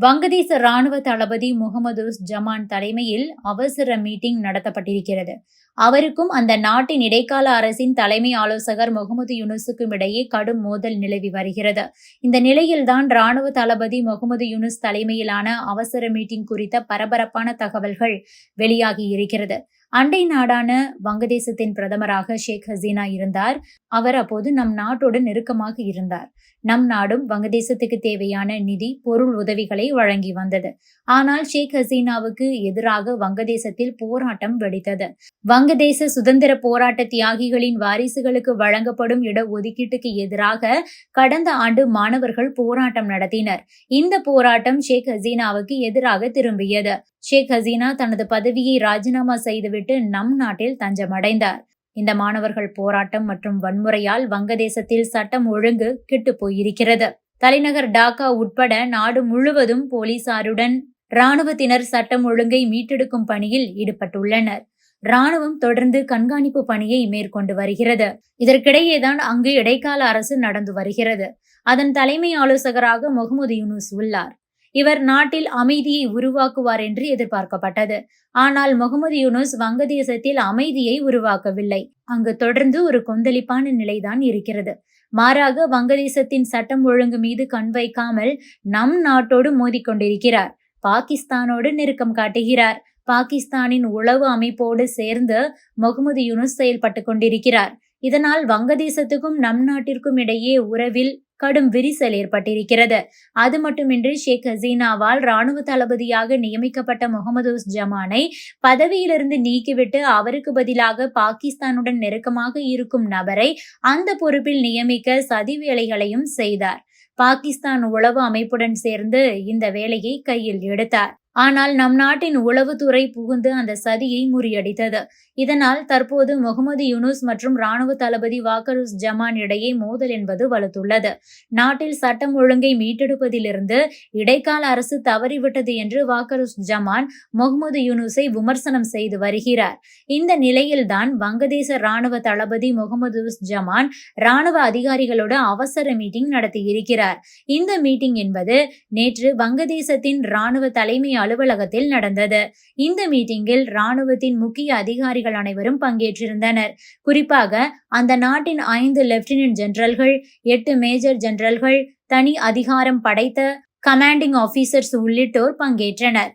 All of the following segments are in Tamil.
வங்கதேச ராணுவ தளபதி முகமது ஜமான் தலைமையில் அவசர மீட்டிங் நடத்தப்பட்டிருக்கிறது. அவருக்கும் அந்த நாட்டின் இடைக்கால அரசின் தலைமை ஆலோசகர் முகமது யூனுஸுக்கும் இடையே கடும் மோதல் நிலவி வருகிறது. இந்த நிலையில்தான் ராணுவ தளபதி முகமது யூனுஸ் தலைமையிலான அவசர மீட்டிங் குறித்த பரபரப்பான தகவல்கள் வெளியாகி இருக்கிறது. அண்டை நாடான வங்கதேசத்தின் பிரதமராக ஷேக் ஹசீனா இருந்தார். அவர் அப்போது நம் நாட்டோடு நெருக்கமாக இருந்தார். நம் நாடும் வங்கதேசத்துக்கு தேவையான நிதி பொருள் உதவிகளை வழங்கி வந்தது. ஆனால் ஷேக் ஹசீனாவுக்கு எதிராக வங்கதேசத்தில் போராட்டம் வெடித்தது. வங்கதேச சுதந்திர போராட்ட தியாகிகளின் வாரிசுகளுக்கு வழங்கப்படும் இட ஒதுக்கீட்டுக்கு எதிராக கடந்த ஆண்டு மாணவர்கள் போராட்டம் நடத்தினர். இந்த போராட்டம் ஷேக் ஹசீனாவுக்கு எதிராக திரும்பியது. ஷேக் ஹசீனா தனது பதவியை ராஜினாமா செய்துவிட்டு நம் நாட்டில் தஞ்சமடைந்தார். இந்த மாணவர்கள் போராட்டம் மற்றும் வன்முறையால் வங்கதேசத்தில் சட்டம் ஒழுங்கு கெட்டு போயிருக்கிறது. தலைநகர் டாக்கா உட்பட நாடு முழுவதும் போலீசாருடன் ராணுவத்தினர் சட்டம் ஒழுங்கை மீட்டெடுக்கும் பணியில் ஈடுபட்டுள்ளனர். ராணுவம் தொடர்ந்து கண்காணிப்பு பணியை மேற்கொண்டு வருகிறது. இதற்கிடையேதான் அங்கு இடைக்கால அரசு நடந்து வருகிறது. அதன் தலைமை ஆலோசகராக முகமது யூனுஸ் உள்ளார். இவர் நாட்டில் அமைதியை உருவாக்குவார் என்று எதிர்பார்க்கப்பட்டது. ஆனால் முகமது யூனுஸ் வங்கதேசத்தில் அமைதியை உருவாக்கவில்லை. அங்கு தொடர்ந்து ஒரு கொந்தளிப்பான நிலைதான் இருக்கிறது. மாறாக வங்கதேசத்தின் சட்டம் ஒழுங்கு மீது கண் வைக்காமல் நம் நாட்டோடு மோதிக்கொண்டிருக்கிறார். பாகிஸ்தானோடு நெருக்கம் காட்டுகிறார். பாகிஸ்தானின் உளவு அமைப்போடு சேர்ந்து முகமது யூனுஸ் செயல்பட்டு கொண்டிருக்கிறார். இதனால் வங்கதேசத்துக்கும் நம் நாட்டிற்கும் இடையே உறவில் கடும் விரிசல் ஏற்பட்டிருக்கிறது. அது மட்டுமின்றி ஷேக் ஹசீனாவால் ராணுவ தளபதியாக நியமிக்கப்பட்ட முகமது ஜமானை பதவியிலிருந்து நீக்கிவிட்டு அவருக்கு பதிலாக பாகிஸ்தானுடன் நெருக்கமாக இருக்கும் நபரை அந்த பொறுப்பில் நியமிக்க சதி வேலைகளையும் செய்தார். பாகிஸ்தான் உளவு அமைப்புடன் சேர்ந்து இந்த வேலையை கையில் எடுத்தார். ஆனால் நம் நாட்டின் உளவுத்துறை புகுந்து அந்த சதியை முறியடித்தது. இதனால் தற்போது முகமது யூனுஸ் மற்றும் ராணுவ தளபதி வாக்கருஸ் ஜமான் இடையே மோதல் என்பது வலுத்துள்ளது. நாட்டில் சட்டம் ஒழுங்கை மீட்டெடுப்பதிலிருந்து இடைக்கால அரசு தவறிவிட்டது என்று வாக்கருஸ் ஜமான் முகமது யூனுஸை விமர்சனம் செய்து வருகிறார். இந்த நிலையில்தான் வங்கதேச ராணுவ தளபதி முகமது ஜமான் ராணுவ அதிகாரிகளோடு அவசர மீட்டிங் நடத்தியிருக்கிறார். இந்த மீட்டிங் என்பது நேற்று வங்கதேசத்தின் ராணுவ தலைமை அலுவலகத்தில் நடந்தது. இந்த மீட்டிங்கில் ராணுவத்தின் முக்கிய அதிகாரிகள் அனைவரும் பங்கேற்றிருந்தனர். குறிப்பாக அந்த நாட்டின் ஐந்து லெப்டினன்ட் ஜெனரல்கள் எட்டு மேஜர் ஜெனரல்கள் தனி அதிகாரம் படைத்த கமாண்டிங் ஆபீசர்ஸ் உள்ளிட்டோர் பங்கேற்றனர்.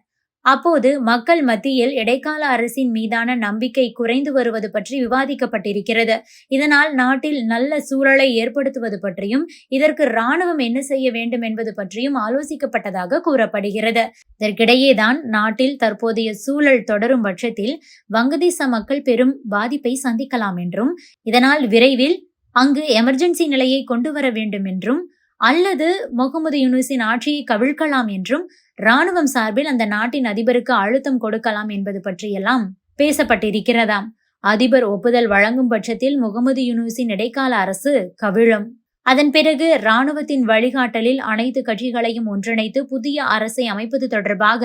அப்போது மக்கள் மத்தியில் இடைக்கால அரசின் மீதான நம்பிக்கை குறைந்து வருவது பற்றி விவாதிக்கப்பட்டிருக்கிறது. இதனால் நாட்டில் நல்ல சூழலை ஏற்படுத்துவது பற்றியும் இதற்கு ராணுவம் என்ன செய்ய வேண்டும் என்பது பற்றியும் ஆலோசிக்கப்பட்டதாக கூறப்படுகிறது. இதற்கிடையேதான் நாட்டில் தற்போதைய சூழல் தொடரும் பட்சத்தில் வங்கதேச மக்கள் பெரும் பாதிப்பை சந்திக்கலாம் என்றும் இதனால் விரைவில் அங்கு எமர்ஜென்சி நிலையை கொண்டு வர வேண்டும் என்றும் அல்லது முகமது யூனுஸின் ஆட்சியை கவிழ்க்கலாம் என்றும் ராணுவம் சார்பில் அந்த நாட்டின் அதிபருக்கு அழுத்தம் கொடுக்கலாம் என்பது பற்றியெல்லாம் பேசப்பட்டிருக்கிறதாம். அதிபர் ஒப்புதல் வழங்கும் பட்சத்தில் முகமது யூனுஸின் இடைக்கால அரசு கவிழும். அதன் பிறகு ராணுவத்தின் வழிகாட்டலில் அனைத்து கட்சிகளையும் ஒன்றிணைத்து புதிய அரசை அமைப்பது தொடர்பாக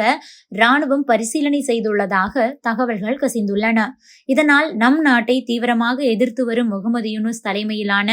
ராணுவம் பரிசீலனை செய்துள்ளதாக தகவல்கள் கசிந்துள்ளன. இதனால் நம் நாட்டை தீவிரமாக எதிர்த்து வரும் முகமது யூனுஸ் தலைமையிலான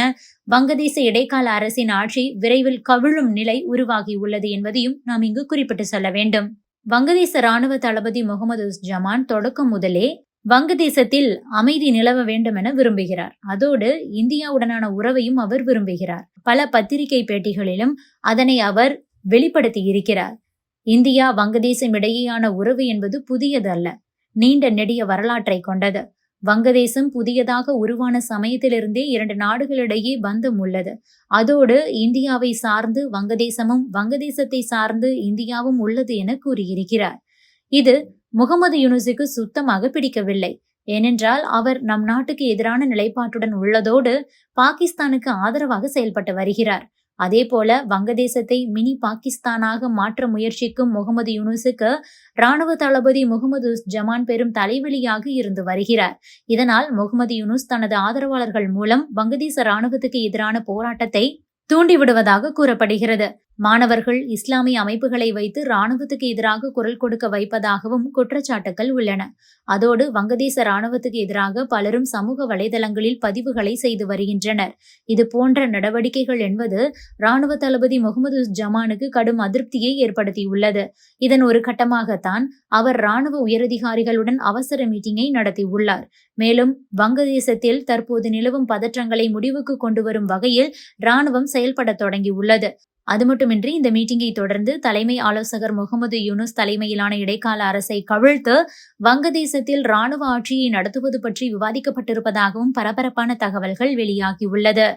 வங்கதேச இடைக்கால அரசின் ஆட்சி விரைவில் கவிழும் நிலை உருவாகியுள்ளது என்பதையும் நாம் இங்கு குறிப்பிட்டு சொல்ல வேண்டும். வங்கதேச ராணுவ தளபதி முகமது ஜமான் தொடக்கம் முதலே வங்கதேசத்தில் அமைதி நிலவ வேண்டும் என விரும்புகிறார். அதோடு இந்தியாவுடனான உறவையும் அவர் விரும்புகிறார். பல பத்திரிகை பேட்டிகளிலும் அதனை அவர் வெளிப்படுத்தி இருக்கிறார். இந்தியா வங்கதேசம் இடையேயான உறவு என்பது புதியதல்ல. நீண்ட நெடிய வரலாற்றை கொண்டது. வங்கதேசம் புதியதாக உருவான சமயத்திலிருந்தே இரண்டு நாடுகளிடையே பந்தம் உள்ளது. அதோடு இந்தியாவை சார்ந்து வங்கதேசமும் வங்கதேசத்தை சார்ந்து இந்தியாவும் உள்ளது என கூறியிருக்கிறார். இது முகமது யூனுஸுக்கு சுத்தமாக பிடிக்கவில்லை. ஏனென்றால் அவர் நம் நாட்டுக்கு எதிரான நிலைப்பாட்டுடன் உள்ளதோடு பாகிஸ்தானுக்கு ஆதரவாக செயல்பட்டு வருகிறார். அதே போல வங்கதேசத்தை மினி பாகிஸ்தானாக மாற்ற முயற்சிக்கும் முகமது யூனுஸுக்கு ராணுவ தளபதி முகமது ஜமான் பெரும் தலைவலியாக இருந்து வருகிறார். இதனால் முகமது யூனுஸ் தனது ஆதரவாளர்கள் மூலம் வங்கதேச ராணுவத்துக்கு எதிரான போராட்டத்தை தூண்டிவிடுவதாக கூறப்படுகிறது. மாணவர்கள் இஸ்லாமிய அமைப்புகளை வைத்து ராணுவத்துக்கு எதிராக குரல் கொடுக்க வைப்பதாகவும் குற்றச்சாட்டுகள் உள்ளன. அதோடு வங்கதேச ராணுவத்துக்கு எதிராக பலரும் சமூக வலைதளங்களில் பதிவுகளை செய்து வருகின்றனர். இது போன்ற நடவடிக்கைகள் என்பது ராணுவ தளபதி முகமது ஜமானுக்கு கடும் அதிருப்தியை ஏற்படுத்தியுள்ளது. இதன் ஒரு கட்டமாகத்தான் அவர் ராணுவ உயரதிகாரிகளுடன் அவசர மீட்டிங்கை நடத்தியுள்ளார். மேலும் வங்கதேசத்தில் தற்போது நிலவும் பதற்றங்களை முடிவுக்கு கொண்டு வரும் வகையில் ராணுவம் செயல்பட தொடங்கியுள்ளது. அது மட்டுமின்றி இந்த மீட்டிங்கை தொடர்ந்து தலைமை ஆலோசகர் முகமது யூனுஸ் தலைமையிலான இடைக்கால அரசை கவிழ்த்து வங்கதேசத்தில் ராணுவ ஆட்சியை நடத்துவது பற்றி விவாதிக்கப்பட்டிருப்பதாகவும் பரபரப்பான தகவல்கள் வெளியாகியுள்ளது.